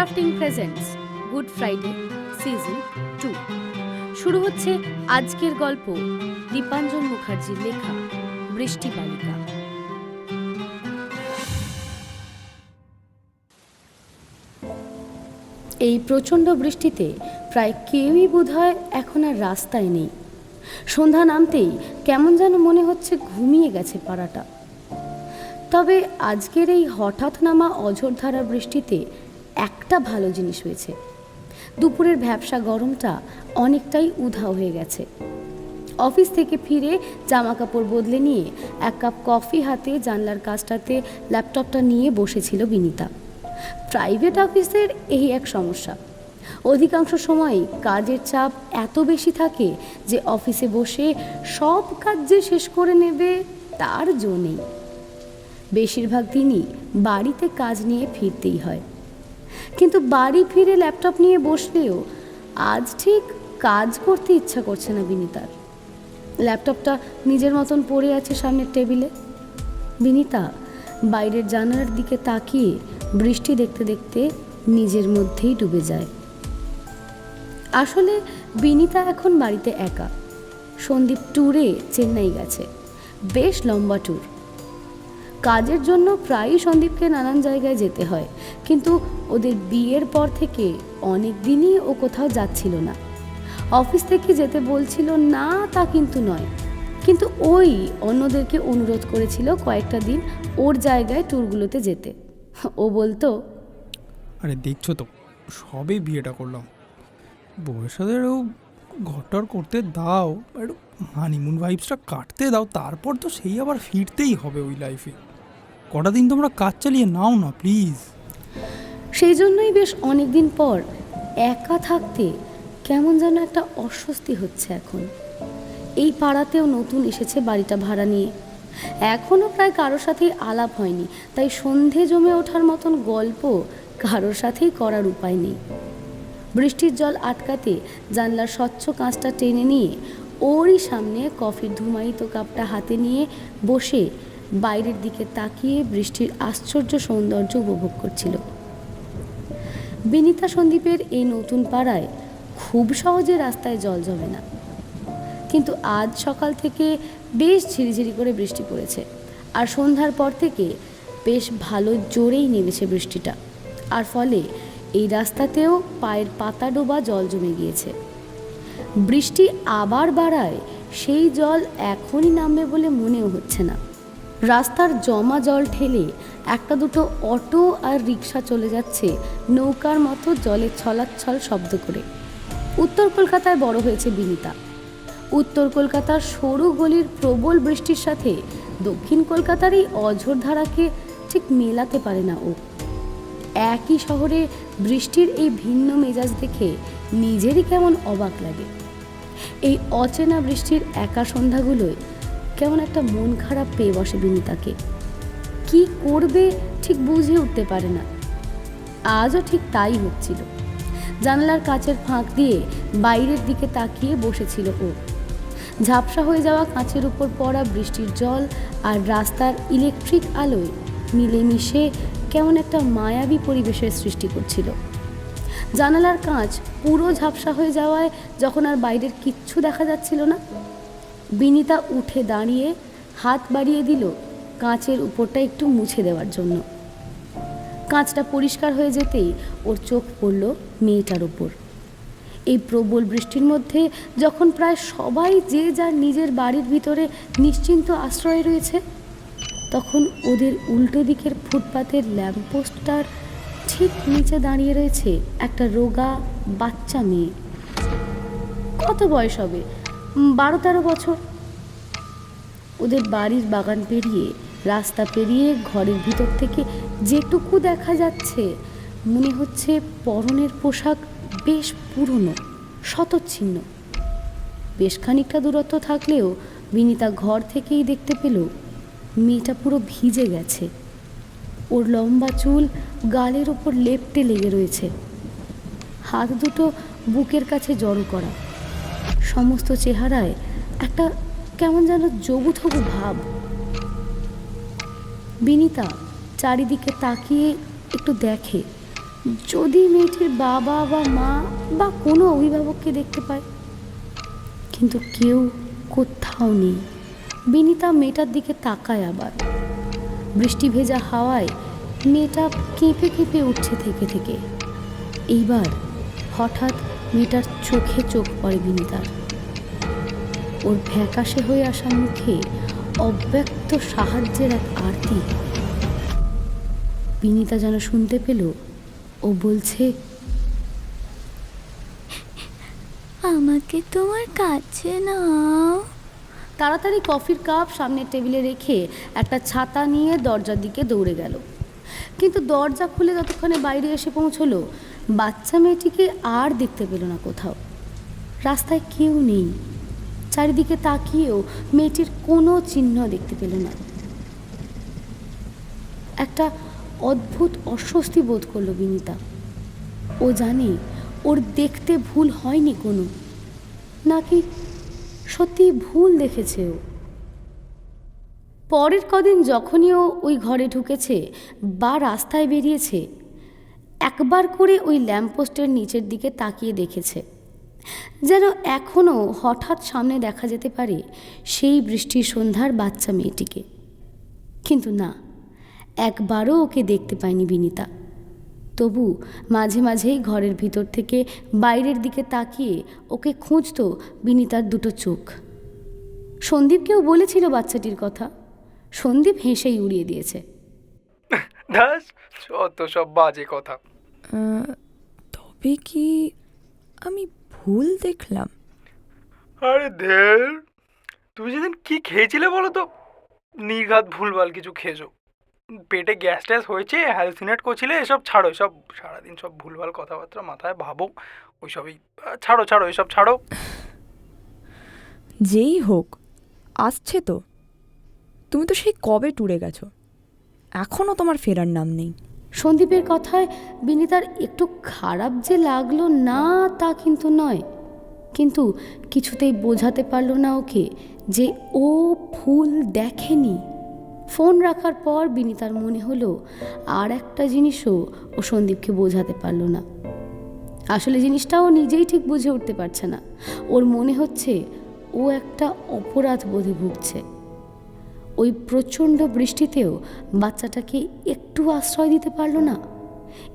Crafting presents good Friday season two শুরু হচ্ছে আজকের গল্প দীপাঞ্জন মুখার্জির লেখা, বৃষ্টি বালিকা। এই প্রচণ্ড বৃষ্টিতে প্রায় কেউই বোধহয় এখন আর রাস্তায় নেই। সন্ধ্যা নামতেই কেমন যেন মনে হচ্ছে ঘুমিয়ে গেছে পাড়াটা। তবে আজকের এই হঠাৎ নামা অঝোরধারা বৃষ্টিতে একটা ভালো জিনিস হয়েছে। দুপুরের ভ্যাবসা গরমটা অনেকটাই উধাও হয়ে গেছে। অফিস থেকে ফিরে জামা কাপড় বদলে নিয়ে এক কাপ কফি হাতে জানলার কাজটাতে ল্যাপটপটা নিয়ে বসেছিল বিনিতা। প্রাইভেট অফিসের এই এক সমস্যা। অধিকাংশ সময়ই কাজের চাপ এত বেশি থাকে যে অফিসে বসে সব কাজ যে শেষ করে নেবে তার জো নেই। বেশিরভাগ দিনই বাড়িতে কাজ নিয়ে ফিরতেই হয়। কিন্তু বাড়ি ফিরে ল্যাপটপ নিয়ে বসলেও আজ ঠিক কাজ করতে ইচ্ছা করছে না বিনিতার। ল্যাপটপটা নিজের মতন পড়ে আছে সামনের টেবিলে। বিনিতা বাইরের জানালার দিকে তাকিয়ে বৃষ্টি দেখতে দেখতে নিজের মধ্যেই ডুবে যায়। আসলে বিনিতা এখন বাড়িতে একা। সন্দীপ ট্যুরে চেন্নাই গেছে। বেশ লম্বা ট্যুর। কাজের জন্য প্রায়ই সন্দীপকে নানান জায়গায় যেতে হয়। কিন্তু ওদের বিয়ের পর থেকে অনেক দিনই ও কোথাও যাচ্ছিল না। অফিস থেকে যেতে বলছিল, না, তা কিন্তু নয়। কিন্তু ওই অন্যদেরকে অনুরোধ করেছিল কয়েকটা দিন ওর জায়গায় ট্যুরগুলোতে যেতে। ও বলতো, আরে, দেখছ তো সবে বিয়েটা করলাম। সাথেও ঘরটর করতে দাও একটু হানিমুন ভাইবসটা কাটতে দাও, তারপর তো সেই আবার ফিরতেই হবে ওই লাইফে কটা দিন তোমরা কাজ চালিয়ে নাও না প্লিজ সেই জন্যই বেশ অনেক দিন পর একা থাকতে কেমন যেন একটা অস্বস্তি হচ্ছে এখন। এই পাড়াতেও নতুন এসেছে বাড়িটা ভাড়া নিয়ে। এখনও প্রায় কারোর সাথেই আলাপ হয়নি, তাই সন্ধে জমে ওঠার মতন গল্প কারোর সাথেই করার উপায় নেই। বৃষ্টির জল আটকাতে জানলার স্বচ্ছ কাঁচটা টেনে নিয়ে ওরই সামনে কফির ধুমায়িত কাপটা হাতে নিয়ে বসে বাইরের দিকে তাকিয়ে বৃষ্টির আশ্চর্য সৌন্দর্য উপভোগ করছিল। বিনিতা সন্দীপের এই নতুন পাড়ায় খুব সহজে রাস্তায় জল জমে না। কিন্তু আজ সকাল থেকে বেশ ঝিরিঝিরি করে বৃষ্টি পড়েছে আর সন্ধ্যার পর থেকে বেশ ভালো জোরেই নেমেছে বৃষ্টিটা। আর ফলে এই রাস্তাতেও পায়ের পাতা ডোবা জল জমে গিয়েছে। বৃষ্টি আবার বাড়ায় সেই জল এখনই নামবে বলে মনেও হচ্ছে না। রাস্তার জমা জল ঠেলে একটা দুটো অটো আর রিক্সা চলে যাচ্ছে নৌকার মতো জলে ছলাচ্ছল শব্দ করে। উত্তর কলকাতায় বড় হয়েছে বিনিতা। উত্তর কলকাতার সরু গলির প্রবল বৃষ্টির সাথে দক্ষিণ কলকাতার এই অঝোর ধারাকে ঠিক মেলাতে পারে না ও। একই শহরে বৃষ্টির এই ভিন্ন মেজাজ দেখে নিজেরই কেমন অবাক লাগে। এই অচেনা বৃষ্টির একা সন্ধ্যাগুলোয় কেমন একটা মন খারাপ পেয়ে বসে বিনিতাকে। কি করবে ঠিক বুঝে উঠতে পারে না। আজও ঠিক তাই হচ্ছিল। জানলার কাচের ফাঁক দিয়ে বাইরের দিকে তাকিয়ে বসেছিল ও। ঝাপসা হয়ে যাওয়া কাঁচের উপর পড়া বৃষ্টির জল আর রাস্তার ইলেকট্রিক আলোয় মিলেমিশে কেমন একটা মায়াবী পরিবেশের সৃষ্টি করছিল। জানালার কাঁচ পুরো ঝাপসা হয়ে যাওয়ায় যখন আর বাইরের কিচ্ছু দেখা যাচ্ছিল না বিনিতা উঠে দাঁড়িয়ে হাত বাড়িয়ে দিল কাঁচের উপরটা একটু মুছে দেওয়ার জন্য। কাঁচটা পরিষ্কার হয়ে যেতেই ওর চোখ পড়ল মেয়েটার ওপর এই প্রবল বৃষ্টির মধ্যে যখন প্রায় সবাই যে যার নিজের বাড়ির ভিতরে নিশ্চিন্ত আশ্রয়ে রয়েছে, তখন ওদের উল্টো দিকের ফুটপাতের ল্যাম্পপোস্টটার ঠিক নিচে দাঁড়িয়ে রয়েছে একটা রোগা বাচ্চা মেয়ে। কত বয়স হবে? বারো তেরো বছর। ওদের বাড়ির বাগান পেরিয়ে, রাস্তা পেরিয়ে, ঘরের ভিতর থেকে যেটুকু দেখা যাচ্ছে, মনে হচ্ছে পরনের পোশাক বেশ পুরনো শতচ্ছিন্ন বেশ খানিকটা দূরত্ব থাকলেও বিনিতা ঘর থেকেই দেখতে পেল, মেয়েটা পুরো ভিজে গেছে। ওর লম্বা চুল গালের ওপর লেপটে লেগে রয়েছে। হাত দুটো বুকের কাছে জড়ো করা। সমস্ত চেহারায় একটা কেমন যেন জবুথবু ভাব। বিনিতা চারিদিকে তাকিয়ে একটু দেখে, যদি মেয়েটির বাবা বা মা বা কোনো অভিভাবককে দেখতে পায়। কিন্তু কেউ কোথাও নেই। বিনিতা মেয়েটার দিকে তাকায় আবার। বৃষ্টি ভেজা হাওয়ায় মেয়েটা কেঁপে কেঁপে উঠছে থেকে থেকে। এইবার হঠাৎ মেয়েটার চোখে চোখ পড়ে বিনিতার। ওর ভ্যাকাশে হয়ে আসা মুখে অব্যক্ত সাহায্যের এক আরতি। বিনিতা যেন শুনতে পেল ও বলছে আমাকে তোমার কাছে নাও। তাড়াতাড়ি কফির কাপ সামনের টেবিলে রেখে একটা ছাতা নিয়ে দরজার দিকে দৌড়ে গেল। কিন্তু দরজা খুলে যতক্ষণে বাইরে এসে পৌঁছলো বাচ্চা মেয়েটিকে আর দেখতে পেল না কোথাও। রাস্তায় কেউ নেই। চারিদিকে তাকিয়েও মেয়েটির কোনো চিহ্ন দেখতে পেল না। একটা অদ্ভুত অস্বস্তি বোধ করল বিনিতা। ও জানে ওর দেখতে ভুল হয়নি কোনো, নাকি সত্যি ভুল দেখেছে ও। পরের কদিন যখনই ও ওই ঘরে ঢুকেছে বা রাস্তায় বেরিয়েছে, একবার করে ওই ল্যাম্পপোস্টের নিচের দিকে তাকিয়ে দেখেছে। যেন এখনও হঠাৎ সামনে দেখা যেতে পারে সেই বৃষ্টির সন্ধ্যার বাচ্চা মেয়েটিকে। কিন্তু না একবারও ওকে দেখতে পায়নি বিনিতা। তবু মাঝে মাঝেই ঘরের ভিতর থেকে বাইরের দিকে তাকিয়ে ওকে খুঁজতো বিনিতার দুটো চোখ। সন্দীপকেও বলেছিল বাচ্চাটির কথা। সন্দীপ হেসেই উড়িয়ে দিয়েছে। দাস সব বাজে কথা। তবে কি আমি ভুল দেখলাম। আরে দের তুমি যেদিন কি খেয়েছিলে বলো তো? নির্ঘাত ভুলভাল কিছু খেয়েছো। পেটে গ্যাস ট্যাস হয়েছে হ্যালসিনেট করছিলে এসব ছাড়ো এসব সারাদিন সব ভুলভাল কথাবার্তা মাথায় ভাবো ওইসবই ছাড়ো ছাড়ো এসব ছাড়ো। যেই হোক আসছে তো। তুমি তো সেই কবে টুরে গেছো? এখনও তোমার ফেরার নাম নেই। সন্দীপের কথায় বিনিতার একটু খারাপ যে লাগল না তা কিন্তু নয়। কিন্তু কিছুতেই বোঝাতে পারল না ওকে যে ও ফুল দেখেনি। ফোন রাখার পর বিনিতার মনে হলো আর একটা জিনিসও ও সন্দীপকে বোঝাতে পারল না। আসলে জিনিসটা ও নিজেই ঠিক বুঝে উঠতে পারছে না। ওর মনে হচ্ছে ও একটা অপরাধ বোধে ভুগছে। ওই প্রচণ্ড বৃষ্টিতেও বাচ্চাটাকে একটু আশ্রয় দিতে পারল না।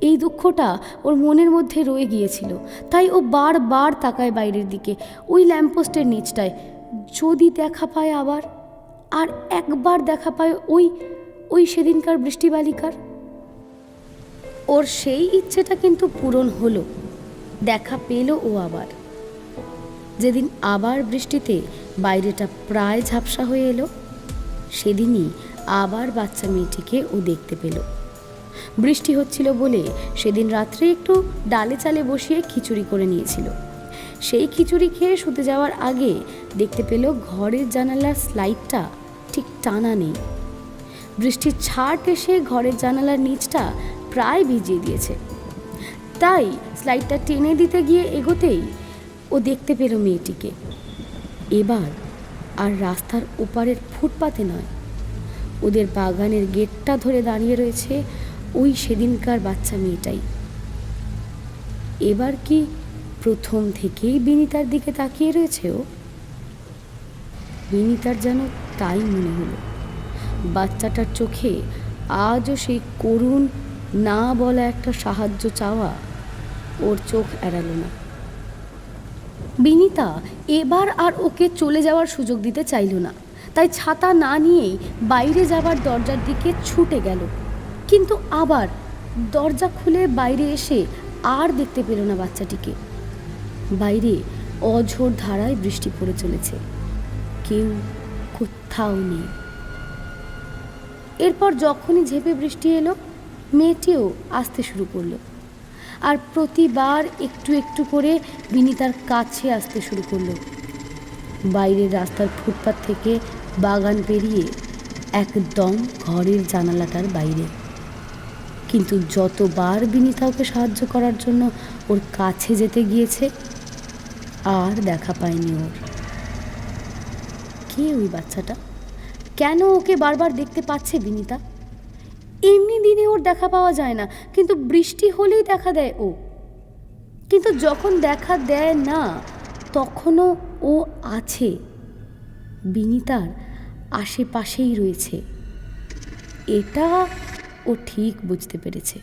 এই দুঃখটা ওর মনের মধ্যে রয়ে গিয়েছিল। তাই ও বারবার তাকায় বাইরের দিকে, ওই ল্যাম্পপোস্টের নিচটায়। যদি দেখা পায় আবার, আর একবার দেখা পায় ওই ওই সেদিনকার বৃষ্টি বালিকার। ওর সেই ইচ্ছেটা কিন্তু পূরণ হলো। দেখা পেল ও আবার। যেদিন আবার বৃষ্টিতে বাইরেটা প্রায় ঝাপসা হয়ে এলো। সেদিনই আবার বাচ্চা মেয়েটিকে ও দেখতে পেল। বৃষ্টি হচ্ছিল বলে সেদিন রাত্রে একটু ডালে চালে বসিয়ে খিচুড়ি করে নিয়েছিল। সেই খিচুড়ি খেয়ে শুতে যাওয়ার আগে দেখতে পেল ঘরের জানালার স্লাইডটা ঠিক টানা নেই। বৃষ্টির ছাট এসে ঘরের জানালার নিচটা প্রায় ভিজিয়ে দিয়েছে। তাই স্লাইডটা টেনে দিতে গিয়ে এগোতেই ও দেখতে পেল মেয়েটিকে। এবার আর রাস্তার ওপারের ফুটপাতে নয়। ওদের বাগানের গেটটা ধরে দাঁড়িয়ে রয়েছে ওই সেদিনকার বাচ্চা মেয়েটাই। এবার কি প্রথম থেকেই বিনিতার দিকে তাকিয়ে রয়েছে ও? বিনিতার যেন তাই মনে হলো। বাচ্চাটার চোখে আজও সেই করুণ, না বলা একটা সাহায্য চাওয়া ওর চোখ এড়ালো না। বিনিতা এবার আর ওকে চলে যাওয়ার সুযোগ দিতে চাইল না। তাই ছাতা না নিয়েই বাইরে যাবার দরজার দিকে ছুটে গেল। কিন্তু আবার দরজা খুলে বাইরে এসে আর দেখতে পেল না বাচ্চাটিকে। বাইরে অঝোর ধারায় বৃষ্টি পড়ে চলেছে। কেউ কোথাও নেই। এরপর যখনই ঝেপে বৃষ্টি এলো, মেয়েটিও আসতে শুরু করল। আর প্রতিবার একটু একটু করে বিনিতার কাছে আসতে শুরু করল। বাইরের রাস্তার ফুটপাত থেকে বাগান পেরিয়ে একদম ঘরের জানালাটার বাইরে। কিন্তু যতবার বিনিতা ওকে সাহায্য করার জন্য ওর কাছে যেতে গিয়েছে, আর দেখা পায়নি ওর। কে ওই বাচ্চাটা? কেন ওকে বারবার দেখতে পাচ্ছে বিনিতা? এমনি দিনে ওর দেখা পাওয়া যায় না। কিন্তু বৃষ্টি হলেই দেখা দেয় ও। কিন্তু যখন দেখা দেয় না, তখনও ও আছে। বিনিতার আশেপাশেই রয়েছে। এটা ও ঠিক বুঝতে পেরেছে।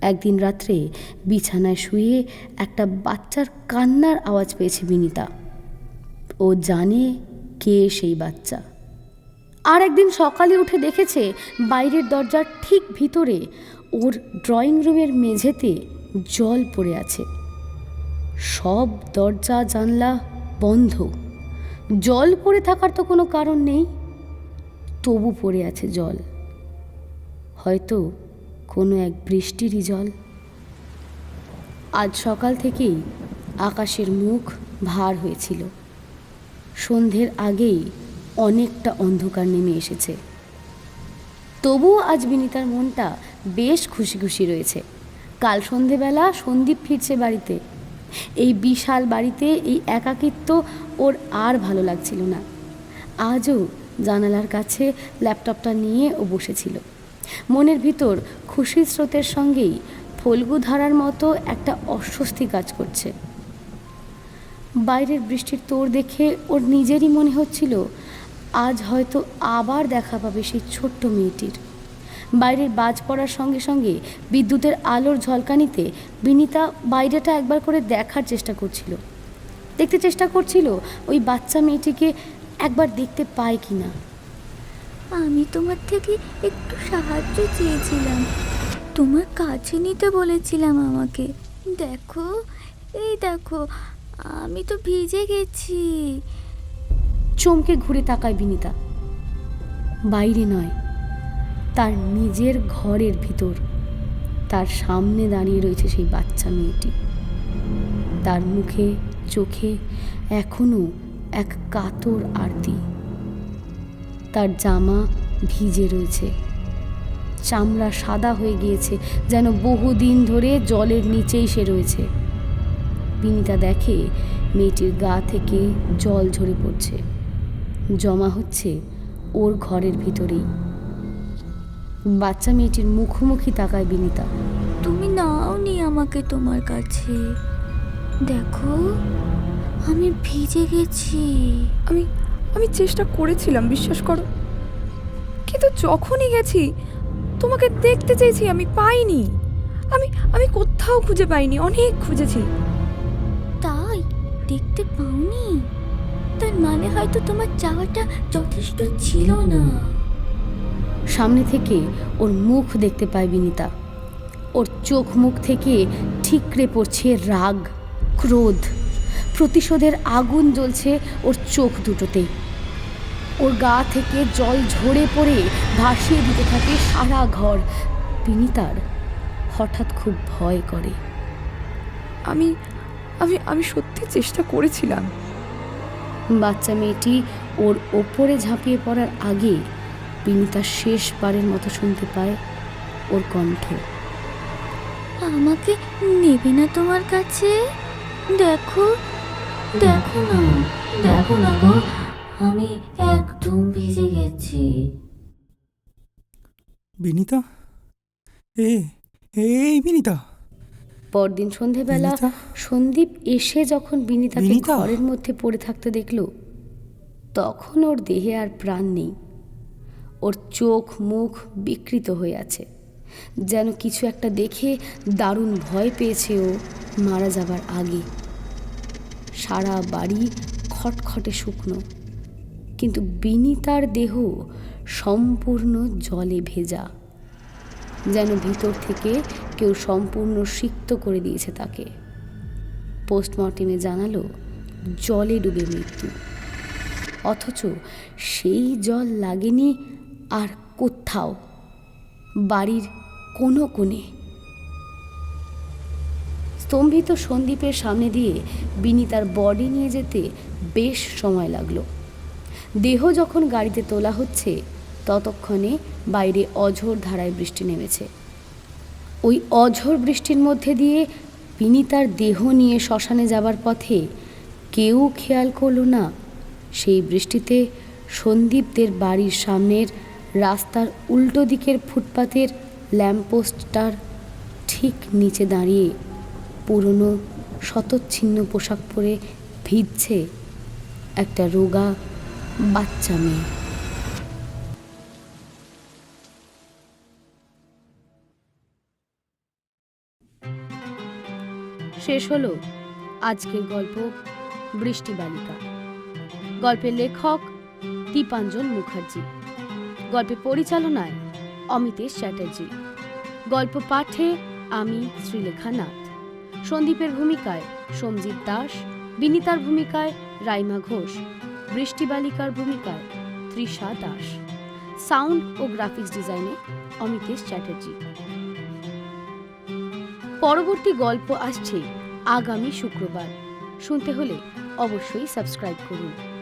একদিন রাত্রে বিছানায় শুয়ে একটা বাচ্চার কান্নার আওয়াজ পেয়েছে বিনিতা। ও জানে কে সেই বাচ্চা। আর একদিন সকালে উঠে দেখেছে বাইরের দরজার ঠিক ভিতরে ওর ড্রয়িং রুমের মেঝেতে জল পড়ে আছে। সব দরজা, জানলা বন্ধ। জল পড়ে থাকার তো কোনো কারণ নেই। তবু পড়ে আছে জল। হয়তো কোনো এক বৃষ্টিরই জল। আজ সকাল থেকেই আকাশের মুখ ভার হয়েছিল। সন্ধ্যের আগেই অনেকটা অন্ধকার নেমে এসেছে। তবুও আজ বিনিতার মনটা বেশ খুশি খুশি রয়েছে। কাল সন্ধেবেলা সন্দীপ ফিরছে বাড়িতে। এই বিশাল বাড়িতে এই একাকিত্ব ওর আর ভালো লাগছিল না। আজও জানালার কাছে ল্যাপটপটা নিয়ে ও বসেছিল। মনের ভিতর খুশির স্রোতের সঙ্গেই ফল্গু ধারার মতো একটা অস্বস্তি কাজ করছে। বাইরের বৃষ্টির তোড় দেখে ওর নিজেরই মনে হচ্ছিল আজ হয়তো আবার দেখা পাবে সেই ছোট্ট মেয়েটির। বাইরের বাজ পড়ার সঙ্গে সঙ্গে বিদ্যুতের আলোর ঝলকানিতে বিনিতা বাইরেটা একবার করে দেখার চেষ্টা করছিল। দেখতে চেষ্টা করছিল ওই বাচ্চা মেয়েটিকে একবার দেখতে পায় কি না আমি তোমার থেকে একটু সাহায্য চেয়েছিলাম। তোমার কাছে নিতে বলেছিলাম আমাকে। দেখো, এই দেখো, আমি তো ভিজে গেছি। চমকে ঘুরে তাকায় বিনিতা। বাইরে নয়, তার নিজের ঘরের ভিতর। তার সামনে দাঁড়িয়ে রয়েছে সেই বাচ্চা মেয়েটি। তার মুখে, চোখে এখনও এক কাতর আরতি। তার জামা ভিজে রয়েছে। চামড়া সাদা হয়ে গিয়েছে, যেন বহুদিন ধরে জলের নিচেই সে রয়েছে। বিনিতা দেখে মেয়েটির গা থেকে জল ঝরে পড়ছে। জমা হচ্ছে ওর ঘরের ভিতরেই। বাচ্চা মেয়েটির মুখোমুখি তাকায় বিনিতা। তুমি নাও নি আমাকে তোমার কাছে। দেখো আমি ভিজে গেছি। আমি আমি চেষ্টা করেছিলাম বিশ্বাস করো। কিন্তু যখনই গেছি তোমাকে দেখতে চেয়েছি আমি পাইনি। আমি আমি কোথাও খুঁজে পাইনি অনেক খুঁজেছি। তাই দেখতে তার মানে হয়তো তোমার চাওয়াটা যথেষ্ট ছিল না। সামনে থেকে ওর মুখ দেখতে পায় বিনিতা। ওর চোখ মুখ থেকে ঠিকরে পড়ছে রাগ ক্রোধ। প্রতিশোধের আগুন জ্বলছে ওর চোখ দুটোতে। ওর গা থেকে জল ঝরে পড়ে ভাসিয়ে দিতে থাকে সারা ঘর। বিনিতার হঠাৎ খুব ভয় করে। আমি আমি আমি সত্যি চেষ্টা করেছিলাম। বাচ্চা মেয়েটি ওর ওপরে ঝাঁপিয়ে পড়ার আগে বিনিতা শেষবারের মতো শুনতে পায় ওর কণ্ঠ। আমাকে নেবে না তোমার কাছে? দেখো দেখো না দেখো না গো আমি একদম ভিজে গেছি। বিনিতা? এ এই বিনিতা? পরদিন সন্ধেবেলা সন্দীপ এসে যখন বিনিতাকে ঘরের মধ্যে পড়ে থাকতে দেখল তখন ওর দেহে আর প্রাণ নেই। ওর চোখ মুখ বিকৃত হয়ে আছে। যেন কিছু একটা দেখে দারুণ ভয় পেয়েছে ও মারা যাবার আগে। সারা বাড়ি খটখটে শুকনো। কিন্তু বিনিতার দেহ সম্পূর্ণ জলে ভেজা। যেন ভিতর থেকে কেউ সম্পূর্ণ সিক্ত করে দিয়েছে তাকে। পোস্টমর্টেমে জানালো, জলে ডুবে মৃত্যু। অথচ সেই জল লাগেনি আর কোথাও, বাড়ির কোনো কোণে। স্তম্ভিত সন্দীপের সামনে দিয়ে বিনি তার বডি নিয়ে যেতে বেশ সময় লাগল। দেহ যখন গাড়িতে তোলা হচ্ছে ততক্ষণে বাইরে অঝোর ধারায় বৃষ্টি নেমেছে। ওই অঝোর বৃষ্টির মধ্যে দিয়ে পিনি তার দেহ নিয়ে শ্মশানে যাবার পথে কেউ খেয়াল করল না, সেই বৃষ্টিতে সন্দীপদের বাড়ির সামনের রাস্তার উল্টো দিকের ফুটপাতের ল্যাম্পপোস্টটার ঠিক নিচে দাঁড়িয়ে পুরনো শতচ্ছিন্ন পোশাক পরে ভিজছে একটা রোগা বাচ্চা মেয়ে। শেষ হলো আজকের গল্প বৃষ্টি বালিকা। গল্পের লেখক দীপাঞ্জন মুখার্জি। গল্পের পরিচালনায় অমিতেশ চ্যাটার্জি। গল্প পাঠে আমি শ্রীলেখা নাথ। সন্দীপের ভূমিকায় সঞ্জিত দাস, বিনিতার ভূমিকায় রাইমা ঘোষ, বৃষ্টি বালিকার ভূমিকায় তৃষা দাস। সাউন্ড ও গ্রাফিক্স ডিজাইনে অমিতেশ চ্যাটার্জি। পরবর্তী গল্প আসছে আগামী শুক্রবার। শুনতে হলে অবশ্যই সাবস্ক্রাইব করুন।